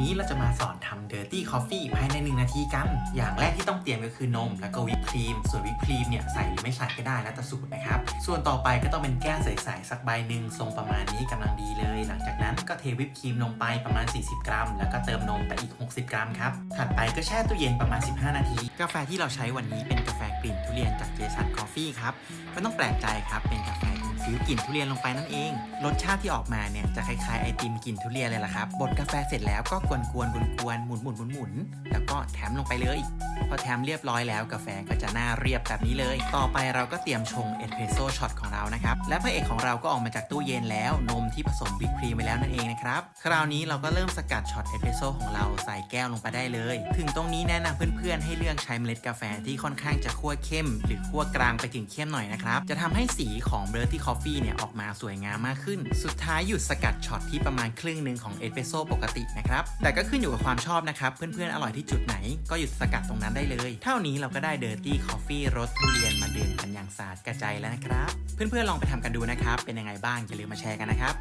นี้เราจะมาสอนทำ Dirty Coffee ภายใน 1 นาทีกัน อย่างแรกที่ต้องเตรียมก็คือนม แล้วก็วิปครีม ส่วนวิปครีมเนี่ยใส่หรือไม่ใส่ก็ได้แล้วแต่สูตรนะครับ ส่วนต่อไปก็ต้องเป็นแก้วใสๆสักใบหนึ่งทรงประมาณนี้กำลังดีเลย หลังจากนั้นก็เทวิปครีมลงไปประมาณ 40 กรัม แล้วก็เติมนมไปอีก 60 กรัมครับ ถัดไปก็แช่ตู้เย็นประมาณ 15 นาที กาแฟที่เราใช้วันนี้เป็นกาแฟกลิ่นทุเรียนจากเจสันคอฟฟี่ครับไม่ต้องแปลกใจครับเป็นกาแฟ ฟิวกลิ่นทุเรียนลงไปนั่นเอง รสชาติที่ออกมาเนี่ยจะคล้ายๆไอติมกลิ่นทุเรียนเลยล่ะครับบดกาแฟเสร็จแล้วก็กวนๆกวนกวนๆหมุนหมุนหมุนหมุนๆแล้วก็แถมลงไปเลย พอแถมเรียบร้อยแล้วกาแฟก็จะหน้าเรียบแบบนี้เลย ต่อไปเราก็เตรียมชงเอสเพรสโซ่ช็อตของเรานะครับและพระเอกของเราก็ออกมาจากตู้เย็นแล้ว นมที่ผสมวิปครีมไปแล้วนั่นเองนะครับคราวนี้เราก็เริ่มสกัดช็อตเอสเพรสโซ่ของเราใส่แก้วลงไปได้เลย ถึงตรงนี้แนะนำเพื่อนๆให้เลือกใช้เมล็ดกาแฟที่ค่อนข้างจะคั่วเข้ม หรือคั่วกลางไปถึงเข้มหน่อยนะครับจะทำให้สีของเบ r ร์ที่คอฟฟี่เนี่ยออกมาสวยงามมากขึ้น สุดท้ายหยุดสกัดช็อตที่ประมาณครึ่งหนึ่งของเอสเปรสโซ่ปกตินะครับ แต่ก็ขึ้นอยู่กับความชอบนะครับ เพื่อนๆ อร่อยที่จุดไหน ก็หยุดสกัดตรงนั้นได้เลย เท่านี้เราก็ได้เดอร์ตี้คอฟฟี่รสทุเรียนมาดื่มกันอย่างสาดกระจายแล้วนะครับ เพื่อนๆ ลองไปทำกันดูนะครับ เป็นยังไงบ้างอย่าลืมมาแชร์กันนะครับ